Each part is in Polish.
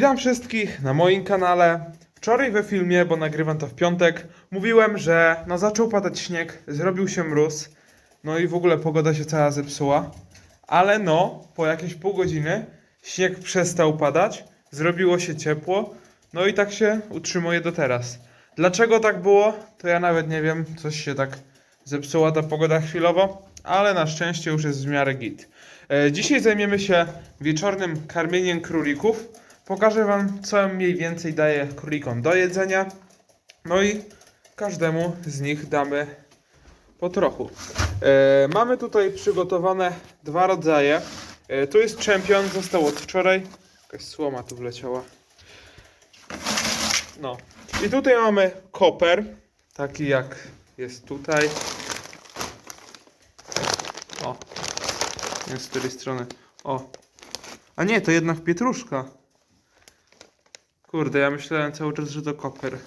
Witam wszystkich na moim kanale. Wczoraj we filmie, bo nagrywam to w piątek, mówiłem, że no zaczął padać śnieg, zrobił się mróz, no i w ogóle pogoda się cała zepsuła. Ale no, po jakieś pół godziny śnieg przestał padać, zrobiło się ciepło, no i tak się utrzymuje do teraz. Dlaczego tak było, to ja nawet nie wiem, coś się tak zepsuła ta pogoda chwilowo, ale na szczęście już jest w miarę git. E, Dzisiaj zajmiemy się wieczornym karmieniem królików. Pokażę Wam, co mniej więcej daję królikom do jedzenia. No i każdemu z nich damy po trochu. E, mamy tutaj przygotowane dwa rodzaje. E, tu jest czempion, został od wczoraj. Jakaś słoma tu wleciała. No. I tutaj mamy koper, taki jak jest tutaj. O, jest z której strony. O. A nie, to jednak pietruszka. Kurde, ja myślałem cały czas, że to koper.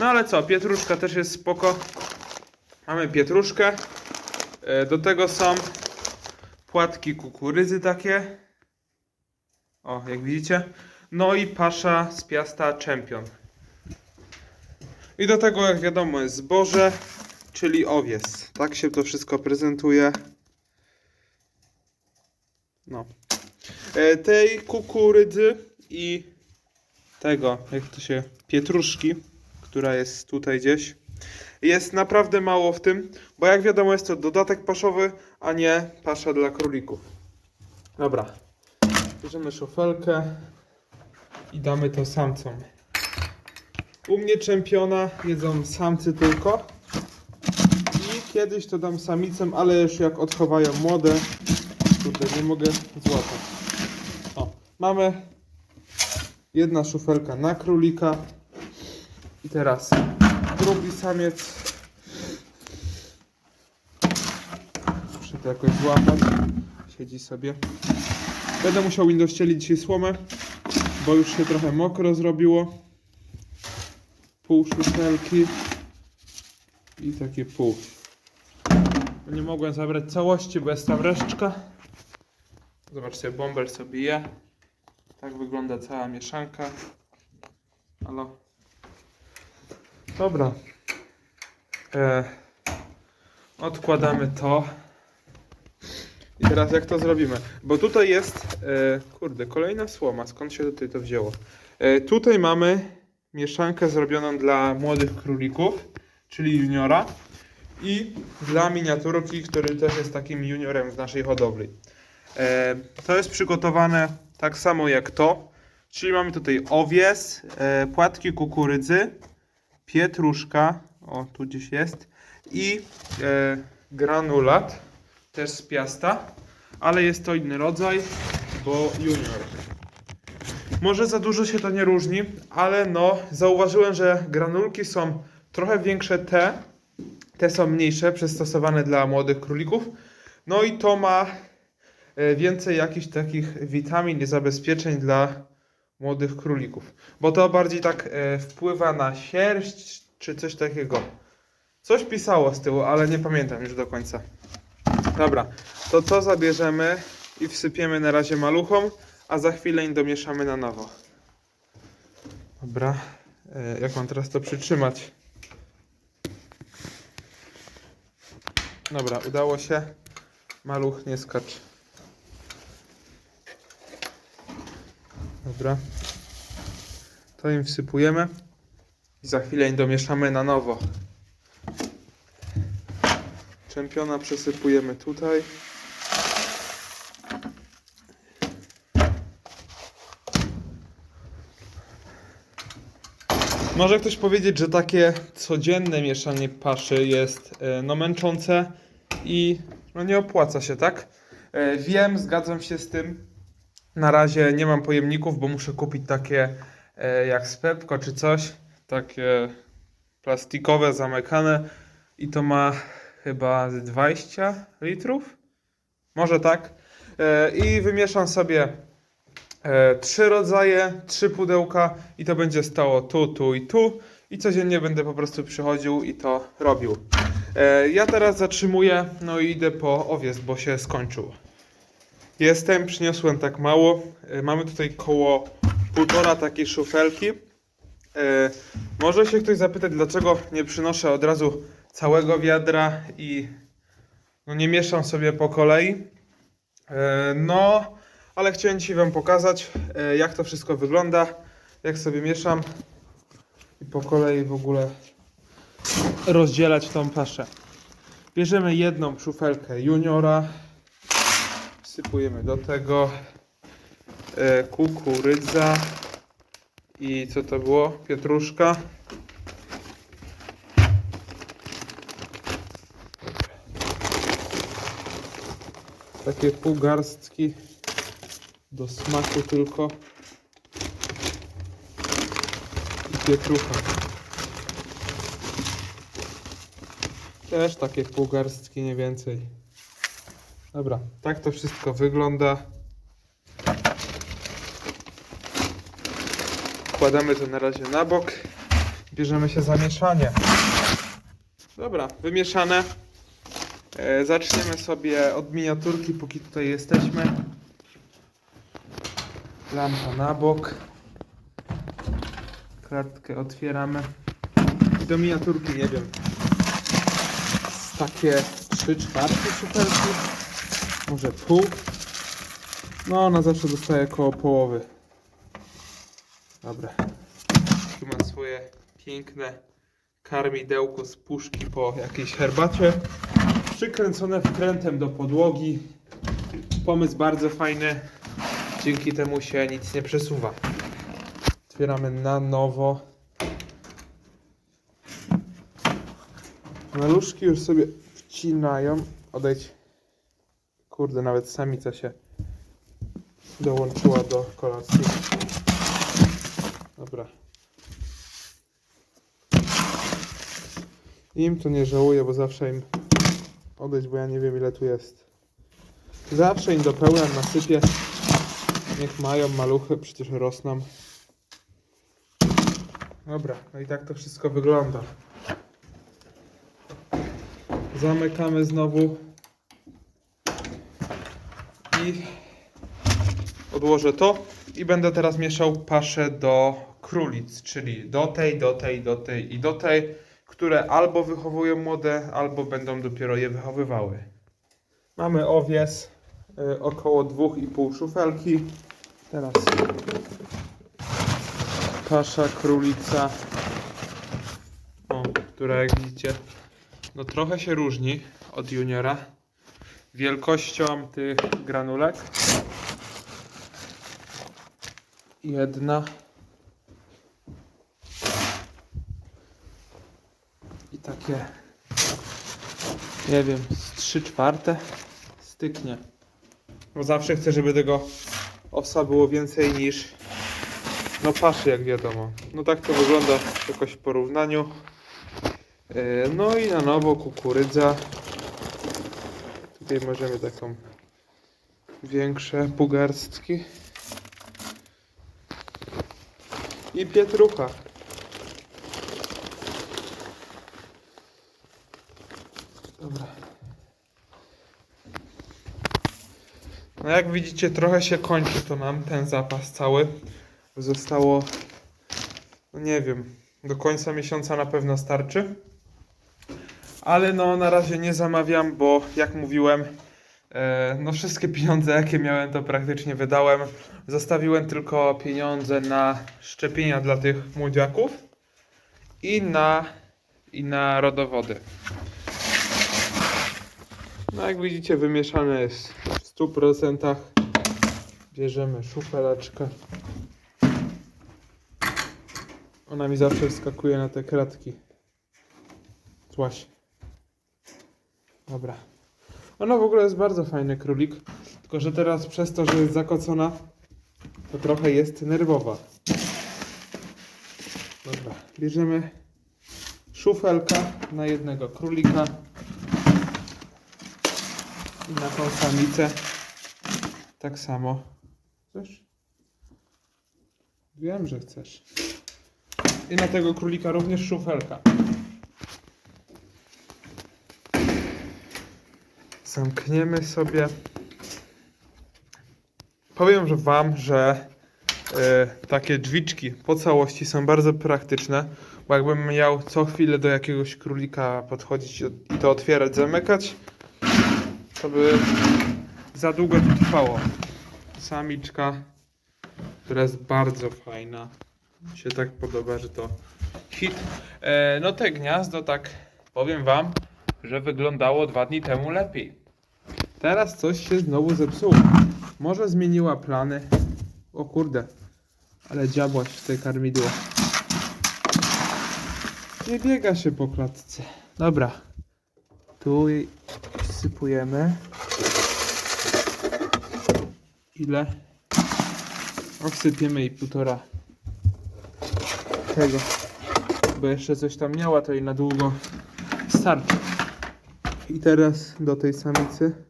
No ale co, pietruszka też jest spoko. Mamy pietruszkę. E, Do tego są płatki kukurydzy takie. O, jak widzicie. No i pasza z piasta Champion. I do tego, jak wiadomo, jest zboże, czyli owies. Tak się to wszystko prezentuje. No. E, tej kukurydzy i tego, jak to się, pietruszki, która jest tutaj gdzieś, jest naprawdę mało w tym, bo jak wiadomo jest to dodatek paszowy, a nie pasza dla królików. Dobra, bierzemy szofelkę i damy to samcom. U mnie czempiona jedzą samcy tylko i kiedyś to dam samicom, ale już jak odchowają młode, tutaj nie mogę złapać. O, mamy Jedna szufelka na królika. I teraz drugi samiec. Muszę to jakoś złapać. Siedzi sobie. Będę musiał im dościelić dzisiaj słomę, bo już się trochę mokro zrobiło. Pół szufelki i takie pół. Nie mogłem zabrać całości, bo jest tam reszczka. Zobaczcie, bomber sobie je. Tak wygląda cała mieszanka. Halo. Dobra. E, odkładamy to. I teraz jak to zrobimy? Bo tutaj jest, e, kurde, kolejna słoma. Skąd się tutaj to wzięło? E, tutaj mamy mieszankę zrobioną dla młodych królików, czyli juniora. I dla miniaturki, który też jest takim juniorem w naszej hodowli. E, to jest przygotowane tak samo jak to. Czyli mamy tutaj owies, e, płatki kukurydzy, pietruszka, o tu gdzieś jest, i e, granulat, też z piasta, ale jest to inny rodzaj, bo junior. Może za dużo się to nie różni, ale no zauważyłem, że granulki są trochę większe te, te są mniejsze, przystosowane dla młodych królików. No i to ma więcej jakichś takich witamin i zabezpieczeń dla młodych królików. Bo to bardziej tak e, wpływa na sierść czy coś takiego. Coś pisało z tyłu, ale nie pamiętam już do końca. Dobra, to to zabierzemy i wsypiemy na razie maluchom, a za chwilę im domieszamy na nowo. Dobra, e, jak mam teraz to przytrzymać? Dobra, udało się. Maluch, nie skacz. Dobra. To im wsypujemy. I za chwilę im domieszamy na nowo. Czempiona przesypujemy tutaj. Może ktoś powiedzieć, że takie codzienne mieszanie paszy jest e, no męczące i no nie opłaca się, tak? E, Wiem, zgadzam się z tym, na razie nie mam pojemników, bo muszę kupić takie e, jak z Pepko czy coś. Takie plastikowe, zamykane. I to ma chyba z 20 litrów. Może tak. E, I wymieszam sobie e, trzy rodzaje, trzy pudełka i to będzie stało tu, tu i tu. I codziennie będę po prostu przychodził i to robił. Ja teraz zatrzymuję, no i idę po owiec, bo się skończył. Jestem, przyniosłem tak mało. E, Mamy tutaj koło półtora takiej szufelki. E, może się ktoś zapytać, dlaczego nie przynoszę od razu całego wiadra i no, nie mieszam sobie po kolei. E, no, ale chciałem Ci Wam pokazać, jak to wszystko wygląda, jak sobie mieszam i po kolei w ogóle rozdzielać tą paszę. Bierzemy jedną szufelkę juniora, wsypujemy do tego e, kukurydza i co to było? Pietruszka. Takie pół garstki do smaku tylko i pietrucha. Też takie pół garstki, nie więcej. Dobra, tak to wszystko wygląda. Kładamy to na razie na bok. Bierzemy się za mieszanie. Dobra, wymieszane. E, zaczniemy sobie od miniaturki, póki tutaj jesteśmy. Lampa na bok. Kratkę otwieramy. Do miniaturki, nie wiem, takie 3 czwarte szufelki. Może pół. No, ona zawsze dostaje koło połowy. Dobra. Tu ma swoje piękne karmidełko z puszki po jakiejś herbacie. Przykręcone wkrętem do podłogi. Pomysł bardzo fajny. Dzięki temu się nic nie przesuwa. Otwieramy na nowo. Maluszki już sobie wcinają. Odejdź. Kurde, nawet samica się dołączyła do kolacji. Dobra. Im tu nie żałuję, bo zawsze im odejść, bo ja nie wiem ile tu jest. Zawsze im do pełna nasypię. Niech mają maluchy, przecież rosną. Dobra, no i tak to wszystko wygląda. Zamykamy znowu. I odłożę to i będę teraz mieszał paszę do królic, czyli do tej, do tej, do tej i do tej, które albo wychowują młode, albo będą dopiero je wychowywały. Mamy owies, y, około 2,5 szufelki. Teraz pasza królica, o, która jak widzicie, no trochę się różni od juniora wielkością tych granulek. Jedna. I takie, nie wiem, z 3 czwarte styknie. Bo zawsze chcę, żeby tego osa było więcej niż no paszy, jak wiadomo. No tak to wygląda jakoś w porównaniu. Yy, No i na nowo kukurydza. Tutaj możemy taką większe pugarstki. I pietrucha. Dobra. No jak widzicie trochę się kończy to nam ten zapas cały. Zostało no nie wiem, do końca miesiąca na pewno starczy. Ale no na razie nie zamawiam, bo jak mówiłem, e, no wszystkie pieniądze jakie miałem to praktycznie wydałem. Zostawiłem tylko pieniądze na szczepienia dla tych młodziaków i na, i na rodowody. No jak widzicie wymieszane jest w 100%. Bierzemy szufeleczkę. Ona mi zawsze wskakuje na te kratki. Złaś. Dobra. Ona w ogóle jest bardzo fajny królik. Tylko, że teraz przez to, że jest zakocona, to trochę jest nerwowa. Dobra. Bierzemy szufelka na jednego królika. I na tą samicę tak samo. Chcesz? Wiem, że chcesz. I na tego królika również szufelka. Zamkniemy sobie. Powiem że Wam, że e, takie drzwiczki po całości są bardzo praktyczne, bo jakbym miał co chwilę do jakiegoś królika podchodzić i to otwierać, zamykać, to by za długo to trwało. Samiczka, która jest bardzo fajna. Mi się tak podoba, że to hit. E, no te gniazdo, tak powiem wam, że wyglądało dwa dni temu lepiej. Teraz coś się znowu zepsuło. Może zmieniła plany. O kurde, ale dziabłaś w tej karmidło. Nie biega się po klatce. Dobra. Tu wsypujemy. Ile? Wsypiemy jej półtora tego. Bo jeszcze coś tam miała, to jej na długo starczy. I teraz do tej samicy.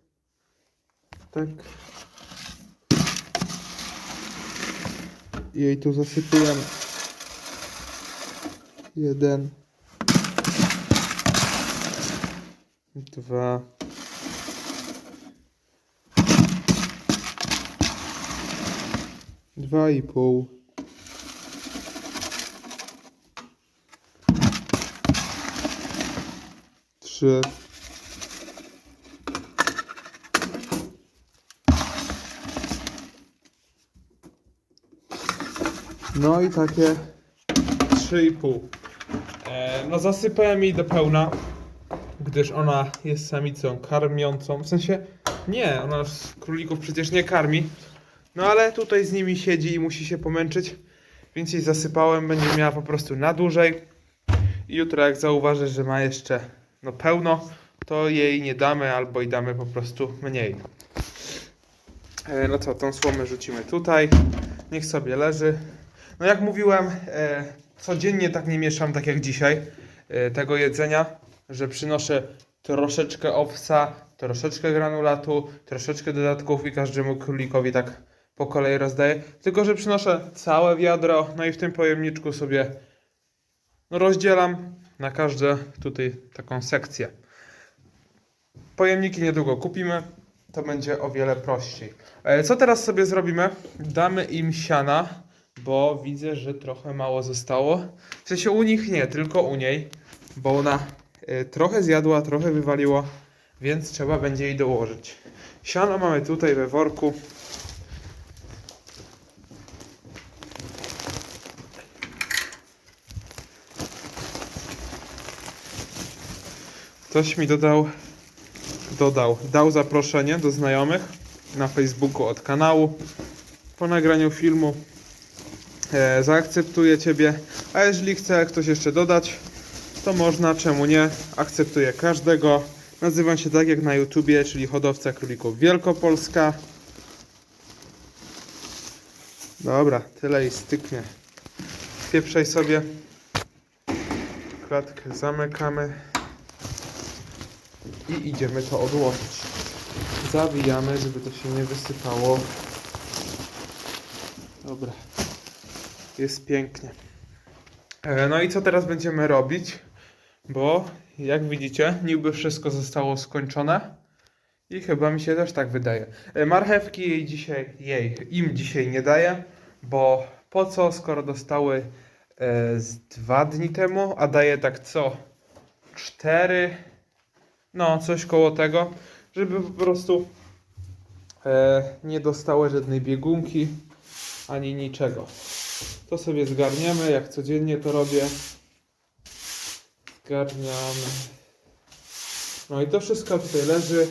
Tak. I jej tu zasypujemy. Jeden. Dwa. Dwa i pół. Trzy. No i takie 3,5. E, no zasypałem jej do pełna, gdyż ona jest samicą karmiącą. W sensie nie, ona z królików przecież nie karmi. No ale tutaj z nimi siedzi i musi się pomęczyć, więc jej zasypałem, będzie miała po prostu na dłużej. I jutro jak zauważy, że ma jeszcze no pełno, to jej nie damy albo i damy po prostu mniej. E, no co, tą słomę rzucimy tutaj. Niech sobie leży. No jak mówiłem, e, codziennie tak nie mieszam, tak jak dzisiaj, e, tego jedzenia, że przynoszę troszeczkę owsa, troszeczkę granulatu, troszeczkę dodatków i każdemu królikowi tak po kolei rozdaję. Tylko, że przynoszę całe wiadro, no i w tym pojemniczku sobie rozdzielam na każde tutaj taką sekcję. Pojemniki niedługo kupimy, to będzie o wiele prościej. E, Co teraz sobie zrobimy? Damy im siana, bo widzę, że trochę mało zostało. W sensie u nich nie, tylko u niej, bo ona e, trochę zjadła, trochę wywaliło, więc trzeba będzie jej dołożyć. Siano mamy tutaj we worku. Ktoś mi dodał, dodał, dał zaproszenie do znajomych na Facebooku od kanału. Po nagraniu filmu e, zaakceptuję Ciebie, a jeżeli chce ktoś jeszcze dodać, to można, czemu nie, akceptuję każdego. Nazywam się tak jak na YouTubie, czyli hodowca królików Wielkopolska. Dobra, tyle i styknie. Pieprzej sobie. Klatkę zamykamy. I idziemy to odłożyć. Zawijamy, żeby to się nie wysypało. Dobra. Jest pięknie. E, No i co teraz będziemy robić? Bo jak widzicie, niby wszystko zostało skończone. I chyba mi się też tak wydaje. E, Marchewki jej dzisiaj, jej, im dzisiaj nie daję, bo po co, skoro dostały e, z dwa dni temu, a daję tak co? Cztery, no coś koło tego, żeby po prostu nie dostały żadnej biegunki ani niczego. To sobie zgarniamy, jak codziennie to robię. Zgarniamy. No i to wszystko tutaj leży.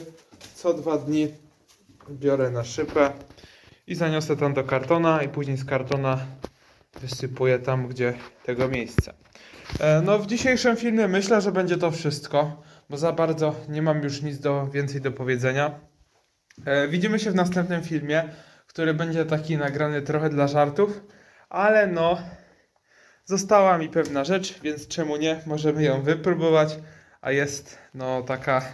Co dwa dni biorę na szypę i zaniosę tam do kartona i później z kartona wysypuję tam, gdzie tego miejsca. E, No w dzisiejszym filmie myślę, że będzie to wszystko, bo za bardzo nie mam już nic do, więcej do powiedzenia. E, Widzimy się w następnym filmie, który będzie taki nagrany trochę dla żartów, ale no została mi pewna rzecz, więc czemu nie? Możemy ją wypróbować, a jest no taka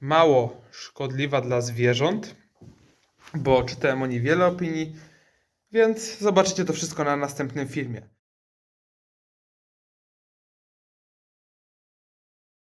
mało szkodliwa dla zwierząt, bo czytałem o niej wiele opinii, więc zobaczycie to wszystko na następnym filmie.